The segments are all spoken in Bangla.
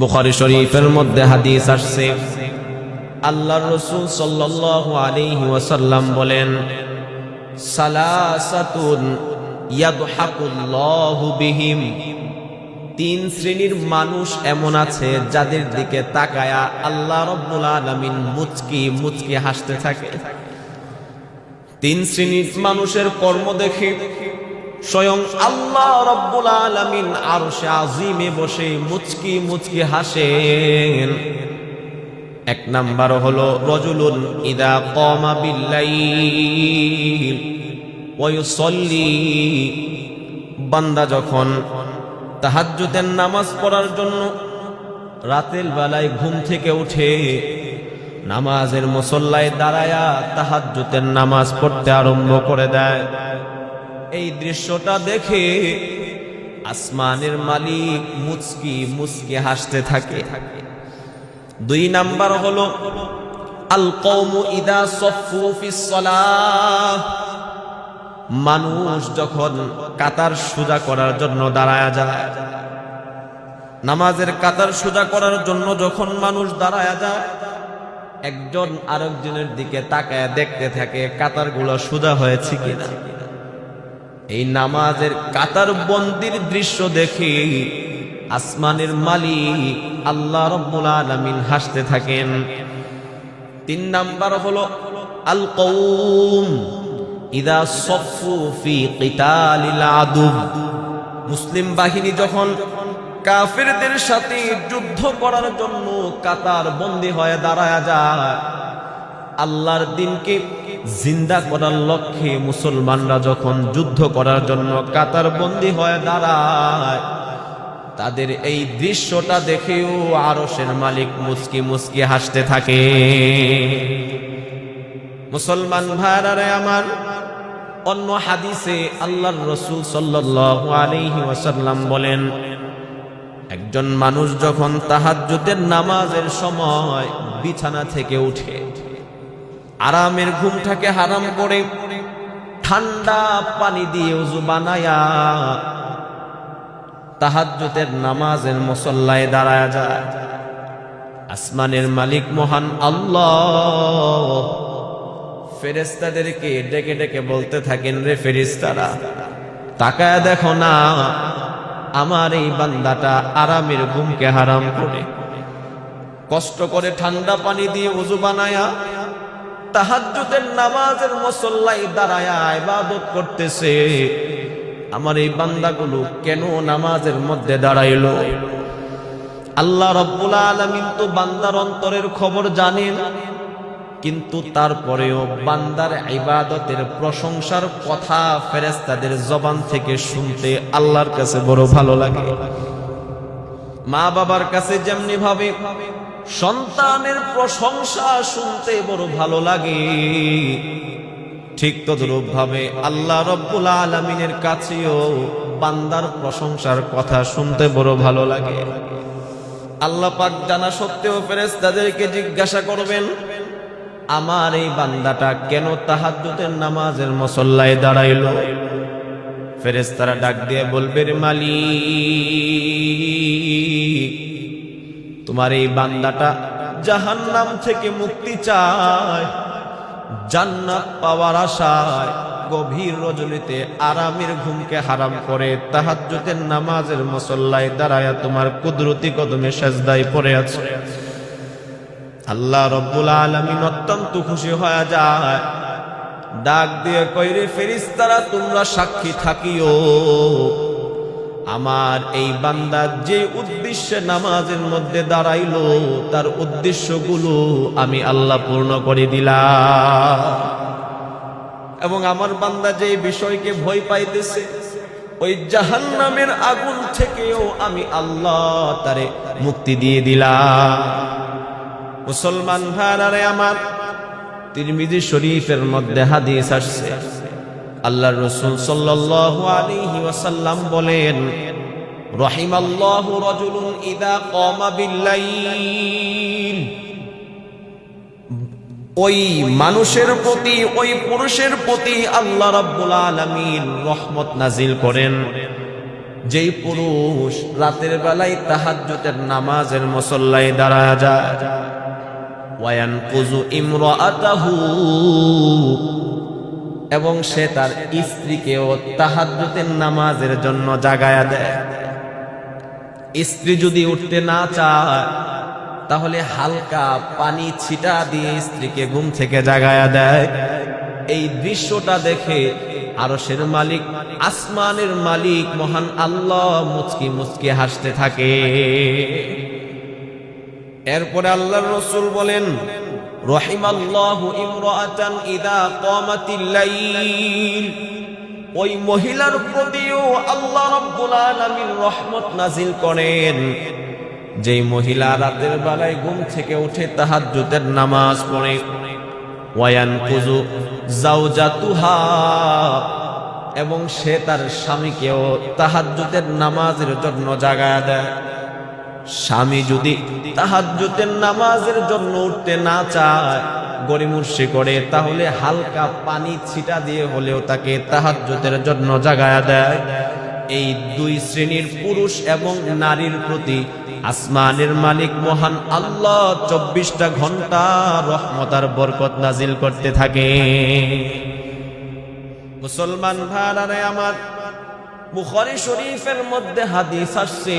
বুখারী শরীফের মধ্যে হাদিস আসছে। আল্লাহর রাসূল সাল্লাল্লাহু আলাইহি ওয়াসাল্লাম বলেন, সালাসাতুন ইয়াদহাকুল্লাহু বিহিম। তিন শ্রেণির মানুষ এমন আছে যাদের দিকে তাকায়া আল্লাহ রব্বুল আলামিন মুচকি মুচকি হাসতে থাকে। তিন শ্রেণির মানুষের কর্ম দেখে স্বয়ং আল্লাহ রব্বুল আলামিন আরশে আজিমে বসে মুচকি মুচকি হাসেন। এক নাম্বার হলো, রজুলুন ইদা কমা বিল্লাইল, ওয়ুসল্লি। বান্দা যখন তাহাজ্জুদের নামাজ পড়ার জন্য রাতের বেলায় ঘুম থেকে উঠে নামাজের মুসল্লায় দাঁড়ায়া তাহাজ্জুদের নামাজ পড়তে আরম্ভ করে দেয়। এই দৃশ্যটা দেখে আসমানের মালিক মুচকি মুচকি হাসতে থাকে। দুই নাম্বার হলো, আল কৌমু ইদা সফু মানুষ যখন কাতার সোজা করার জন্য দাঁড়ায়া যায়, নামাজের কাতার সোজা করার জন্য যখন মানুষ দাঁড়ায়া যায়, একজন আরেকজনের দিকে তাকায় দেখতে থাকে কাতারগুলো সোজা হয়েছে কিনা। এই নামাজের কাতার বন্দির দৃশ্য দেখে আসমানের মালিক আল্লাহ রব্বুল আলামিন হাসতে থাকেন। তিন নাম্বার হলো আল কৌম ইদা সফু ফি কিতালিল মুসলিম বাহিনী যখন কাফেরদের সাথে যুদ্ধ করার জন্য কাতার বন্দী হয়ে দাঁড়ায় যায়, আল্লাহর দিনকে জিন্দা করার লক্ষ্যে মুসলমানরা যখন যুদ্ধ করার জন্য কাতার বন্দী হয়ে দাঁড়ায়, তাদের এই দৃশ্যটা দেখেও আরশের মালিক মুসকি মুসকি হাসতে থাকে। মুসলমান ভাইরারে আমার, অন্য হাদিসে আল্লাহর রসুল সাল্লাল্লাহু আলাইহি বলেন, একজন মানুষ যখন তাহাজ্জুদের নামাজের সময় বিছানা থেকে উঠে আরামের ঘুমটাকে হারাম করে ঠান্ডা পানি দিয়ে উজু বানায়া তাহাজ্জুদের নামাজের মুসল্লায় দাঁড়ায় যায়। আসমানের মালিক মহান আল্লাহ। ফেরেস্তাদেরকে ডেকে ডেকে বলতে থাকেন, রে ফেরিস্তারা তাকায় দেখো না, আমার এই বান্দাটা আরামের ঘুমকে হারাম করে। কষ্ট করে ঠান্ডা পানি দিয়ে উজু বানায়া তাহাজ্জুদের নামাজের মুসল্লাই দাঁড়ায়া ইবাদত করতেছে। আমার এই বান্দাগুলো কেন নামাজের মধ্যে দাঁড়াইলো? আল্লাহ রব্বুল আলামিন তো বান্দার অন্তরের খবর জানেন, কিন্তু তারপরেও বান্দার ইবাদতের প্রশংসার কথা ফেরেস্তাদের জবান থেকে শুনতে আল্লাহর কাছে বড় ভালো লাগে। মা বাবার কাছে যেমনি ভাবে, সন্তানের প্রশংসা শুনতে বড় ভালো লাগে। ঠিক তদ্রূপ ভাবে আল্লাহ রব্বুল আলমিনের কাছেও বান্দার প্রশংসার কথা শুনতে বড় ভালো লাগে। আল্লাহ পাক জানা সত্ত্বেও ফেরেস তাদেরকে জিজ্ঞাসা করবেন, আমার এই বান্দাটা কেন তাহাজ্জুদের নামাজের মুসল্লায় দাঁড়াইল? ফেরেস্তারা ডাক দিয়ে বলবে, রে মালিক, তোমার এই বান্দাটা জাহান্নাম থেকে মুক্তি চায়, জান্নাত পাওয়ার আশায় গভীর রজনীতে আরামের ঘুমকে হারাম করে, তাহাজ্জুদের নামাজের মুসল্লায় দাঁড়ায়া তোমার কুদরতি কদমে সেজদায় পড়ে আছে। আল্লাহ রব্বুল আলমিন অত্যন্ত খুশি হয়ে যায়। ডাক দিয়ে কইরে ফেরিস্তারা, তোমরা সাক্ষী থাকিও। আমার এই বান্দা যে উদ্দেশ্যে নামাজের মধ্যে দাঁড়াইলো, তার উদ্দেশ্যগুলো আমি আল্লাহ পূর্ণ করে দিলাম। এবং আমার বান্দা যে বিষয়কে ভয় পাইতেছে, ওই জাহান্নামের আগুন থেকেও আমি আল্লাহ তারে মুক্তি দিয়ে দিলাম। মুসলমান ভাইরারে আমার তিরমিজি শরীফের মধ্যে হাদিস আসছে। আল্লাহ রসুল সাল্লাল্লাহু আলাইহি ওয়াসাল্লাম বলেন, রহিমাল্লাহু রাজুলুন ইদা বিল্লাইল। ওই মানুষের প্রতি, ওই পুরুষের প্রতি আল্লাহ রাব্বুল আলামিন রহমত নাজিল করেন। যেই পুরুষ রাতের বেলায় তাহাজ্জুদের নামাজের মুসল্লায় দাঁড়া যায়। এবং সে তার স্ত্রীকেও তাহাজ্জুদের নামাজের জন্য জাগায়া দেয়। স্ত্রী যদি উঠতে না চায়, তাহলে হালকা পানি ছিটা দিয়ে স্ত্রীকে ঘুম থেকে জাগায়া দেয়। এই দৃশ্যটা দেখে আরশের মালিক, আসমানের মালিক মহান আল্লাহ মুচকি মুচকি হাসতে থাকে। এরপরে আল্লাহর রসুল বলেন ওই মহিলার প্রতিও আল্লাহ রব্বুল আলামিন রহমত নাজিল করেন। যেই মহিলা রাতের বেলায় ঘুম থেকে উঠে তাহাজ্জুদের নামাজ পড়ে ওয়ায়ান কুজু জাউজাতুহা এবং সে তার স্বামীকেও তাহাজ্জুদের নামাজের জন্য জাগায়া দেয়। স্বামী যদি তাহাজ্জুদের নামাজের জন্য উঠতে না চায় গরিমুর্শি করে, তাহলে হালকা পানি ছিটা দিয়ে হলেও তাকে তাহাজ্জুদের জন্য জাগায়া দেয়। এই দুই শ্রেণির পুরুষ এবং নারীর প্রতি আসমানের মালিক মহান আল্লাহ চব্বিশটা ঘণ্টা রহমতার বরকত নাজিল করতে থাকে। মুসলমান ভাড়ারে আমার, বুখারী শরীফের মধ্যে হাদিস আসছে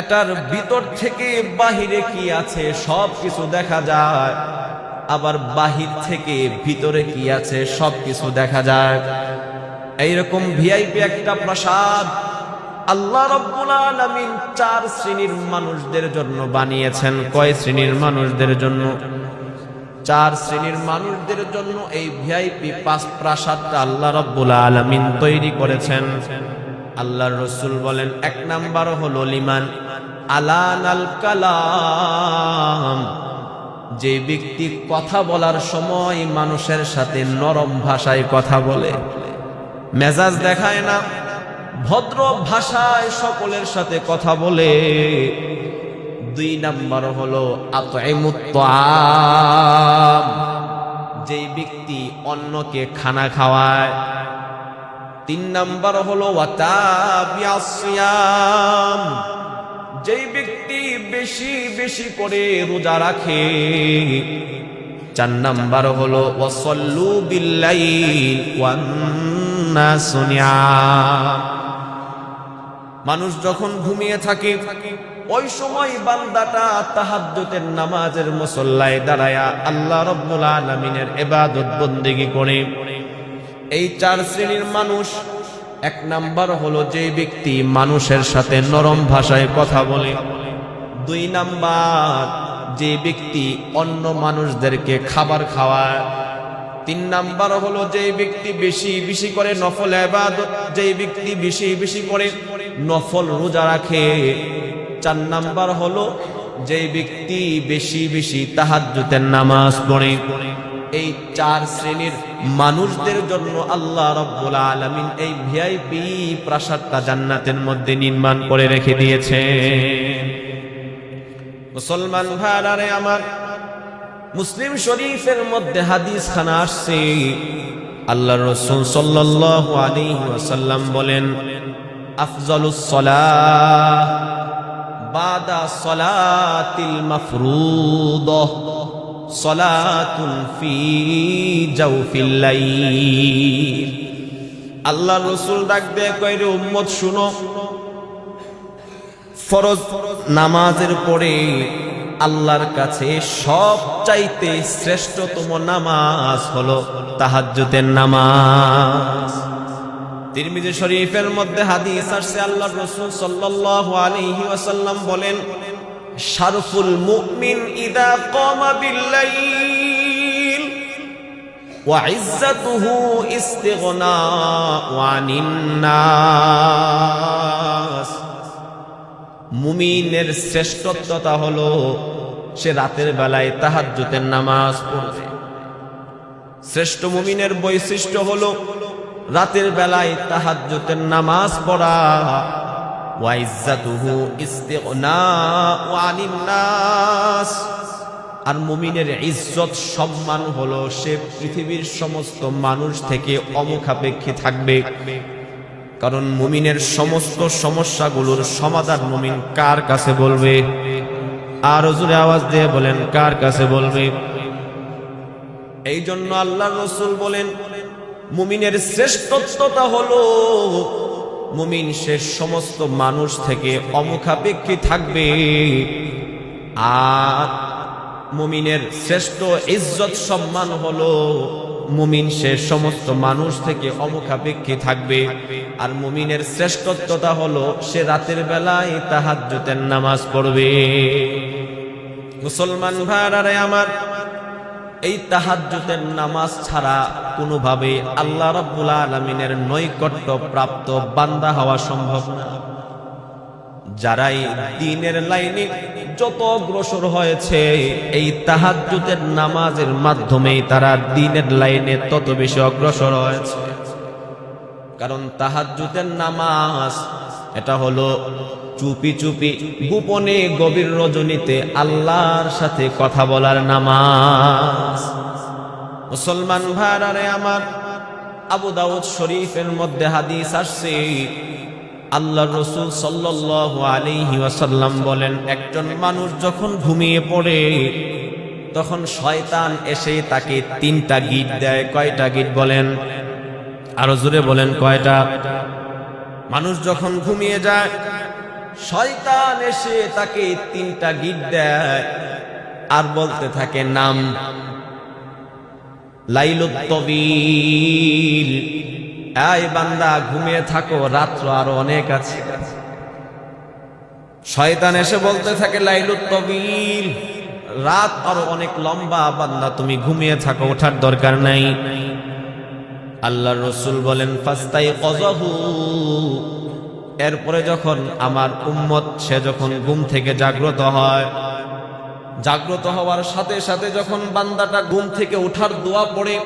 এটার ভিতর থেকে বাহিরে কি আছে? সব কিছু দেখা যায়। আবার বাহির থেকে ভিতরে কি আছে? সব কিছু দেখা যায়। এইরকম ভিআইপি একটা প্রাসাদ আল্লাহ রব্বুল চার শ্রেণির মানুষদের জন্য বানিয়েছেন। কয় শ্রেণির মানুষদের জন্য? চার শ্রেণির মানুষদের জন্য এই ভিআইপি পাঁচ প্রাসাদটা আল্লাহ রব্বুল আলামিন তৈরি করেছেন। আল্লাহর রসুল বলেন, এক নাম্বার হলো লিমান। আলান আল কালাম। যে ব্যক্তি কথা বলার সময় মানুষের সাথে নরম ভাষায় কথা বলে, মেজাজ দেখায় না, ভদ্র ভাষায় সকলের সাথে কথা বলে। দুই নাম্বার হলো আতএমুত্তাম যেই ব্যক্তি অন্যকে খানা খাওয়ায় তিন নাম্বার হলো যেই ব্যক্তি বেশি বেশি করে রোজা রাখে, চার নাম্বার হলো ওয়াসল্লু মানুষ যখন ঘুমিয়ে থাকে, ওই সময় বান্দাটা তাহাজ্জুদের নামাজের মুসল্লায় দাঁড়ায়া আল্লাহ রব্বুল আলামিনের ইবাদত বন্দেগী করে। এই চার শ্রেণির মানুষ, এক নাম্বার হলো যে ব্যক্তি মানুষের সাথে নরম ভাষায় কথা বলে। দুই নাম্বার, যে ব্যক্তি অন্য মানুষদেরকে খাবার খাওয়ায়। তিন নাম্বার হলো যে ব্যক্তি বেশি বেশি করে নফল আবাদত যে ব্যক্তি বেশি বেশি করে নফল রোজা রাখে। চার নাম্বার হলো যে ব্যক্তি বেশি বেশি তাহাজ্জুদের নামাজ পড়ে। এই চার শ্রেণির মানুষদের জন্য আল্লাহ রব্বুল আলামিন এই ভিআইপি প্রাসাদটা জান্নাতের মধ্যে নির্মাণ করে রেখে দিয়েছে মুসলমান ভাইরারে আমার, মুসলিম শরীফের মধ্যে হাদিস খানা আসছে। আল্লাহ রসুল ওয়াসাল্লাম বলেন, আফজালুস সালাহ বাদা সলাতিল মাফরুদহ। আল্লাহ রসুল ডাক দিয়ে কইরে উম্মত, শুনো। ফরজ নামাজের পরে আল্লাহর কাছে সব চাইতে শ্রেষ্ঠতম নামাজ হলো তাহাজ্জুদের নামাজ। তিরমিজি শরীফের মধ্যে হাদিস আসছে আল্লাহ রসুল সাল্লাল্লাহু আলাইহি ওয়াসাল্লাম বলেন শারফুল মুমিন ইদা কামা বিল্লাইল ইজ্জাতুহু ইস্তিগনা আনিন মুমিনের শ্রেষ্ঠত্বতা হলো সে রাতের বেলায় তাহাজ্জুদের নামাজ পড়বে। শ্রেষ্ঠ মুমিনের বৈশিষ্ট্য হলো রাতের বেলায় তাহাজ্জুদের নামাজ পড়া। আর মুমিনের ইজ্জত সম্মান হলো সে পৃথিবীর সমস্ত মানুষ থেকে অমুখাপেক্ষী থাকবে। কারণ মুমিনের সমস্ত সমস্যাগুলোর সমাধান মুমিন কার কাছে বলবে? আর জোরে আওয়াজ দিয়ে বলেন, কার কাছে বলবে? এই জন্য আল্লাহ রসুল বলেন, মুমিনের শ্রেষ্ঠত্বতা হলো মুমিন সে সমস্ত মানুষ থেকে অমুখাপেক্ষী থাকবে। আর মুমিনের শ্রেষ্ঠ ইজ্জত সম্মান হলো মুমিন সে সমস্ত মানুষ থেকে অমুখাপেক্ষী থাকবে। আর মুমিনের শ্রেষ্ঠত্বতা হলো সে রাতের বেলায় তাহাজ্জুদের নামাজ পড়বে। মুসলমান ভাইয়ারে আমার এই তাহাজ্জুদের নামাজ ছাড়া কোনোভাবে আল্লাহ রাব্বুল আলামিনের নৈকট্য প্রাপ্ত বান্দা হওয়া সম্ভব না। যারাই দিনের লাইনে যত অগ্রসর হয়েছে, এই তাহাজ্জুদের নামাজের মাধ্যমেই তারা দিনের লাইনে তত বেশি অগ্রসর হয়েছে। কারণ তাহাজ্জুদের নামাজ, এটা হলো চুপি চুপি গোপনে গভীর রজনীতে আল্লাহর সাথে কথা বলার নামাজ। মুসলমান ভাইরারে আমার, আবু দাউদ শরীফের মধ্যে হাদিস আসছে। আল্লাহ রসুল আলাইহি ওয়াসাল্লাম বলেন, একজন মানুষ যখন ঘুমিয়ে পড়ে, তখন শয়তান এসে তাকে তিনটা গিট দেয়। কয়টা গিট বলেন? আরও জোরে বলেন কয়টা? মানুষ যখন ঘুমিয়ে যায় শয়তান এসে তাকে তিনটা গিট দেয় আর বলতে থাকে নাম। লাইলুত্তবিল। এই বান্দা, ঘুমিয়ে থাকো, রাত্র আরও অনেক আছে। শয়তান এসে বলতে থাকে, লাইলুত্তবিল, রাত আরও অনেক লম্বা, বান্দা, তুমি ঘুমিয়ে থাকো, ওঠার দরকার নাই। আল্লাহ রসুল বলেন ফাস্তাই কজহু এরপরে যখন আমার উম্মত, সে যখন ঘুম থেকে জাগ্রত হয়, জাগ্রত হওয়ার সাথে সাথে যখন বান্দাটা ঘুম থেকে ওঠার দোয়া পড়ে,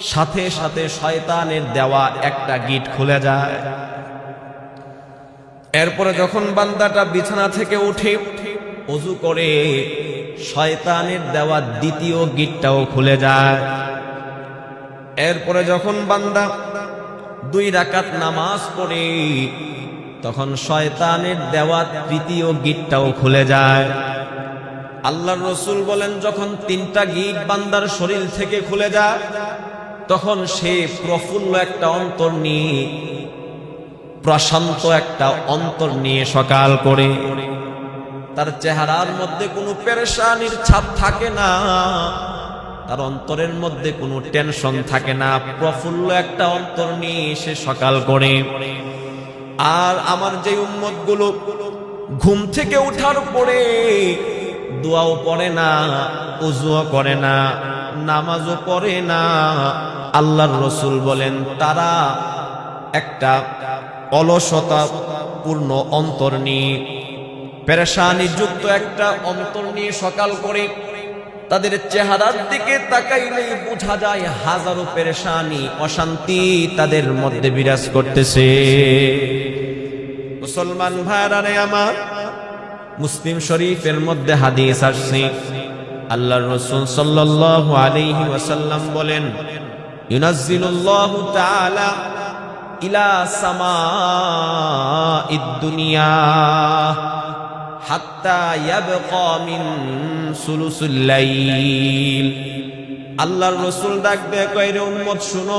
সাথে সাথে শয়তানের দেওয়া একটা গিট খুলে যায়। এরপরে যখন বান্দাটা বিছানা থেকে উঠে, অজু করে, শয়তানের দেওয়া দ্বিতীয় গিটটাও খুলে যায়। এরপরে যখন বান্দা দুই রাকাত নামাজ পড়ে, তখন শয়তানের দেওয়া তৃতীয় গিটটাও খুলে যায়। আল্লাহর রসুল বলেন, যখন তিনটা গিট বান্দার শরীর থেকে খুলে যায়, তখন সে প্রফুল্ল একটা অন্তর নিয়ে, প্রশান্ত একটা অন্তর নিয়ে সকাল করে। তার চেহারার মধ্যে কোনো পেরেশানির ছাপ থাকে না। তার অন্তরের মধ্যে কোনো টেনশন থাকে না, প্রফুল্ল একটা অন্তর নিয়ে সে সকাল করে। আর আমার যে উম্মতগুলো ঘুম থেকে উঠার পরে দোয়াও পড়ে না, উজুও করে না, নামাজও পড়ে না, আল্লাহর রসুল বলেন, তারা একটা অলসতা পূর্ণ অন্তর নিয়ে পেরেশানি যুক্ত একটা অন্তর নিয়ে সকাল করে তাদের চেহারার দিকে তাকাইলেই বোঝা যায় হাজারো পেরেশানি, অশান্তি তাদের মধ্যে বিরাজ করতেছে। মুসলমান ভাইরারে আমার, মুসলিম শরীফের মধ্যে হাদিস আসছে। আল্লাহর রাসূল সাল্লাল্লাহু আলাইহি ওয়াসাল্লাম বলেন, ইউনাজ্জিলুল্লাহু তাআলা ইলা সামাঈদ দুনিয়া হাত্তা ইয়াবকা মিন সুলুসুল লাইল। আল্লাহর রসুল ডাক দেয় কয় রে উম্মত শুনো।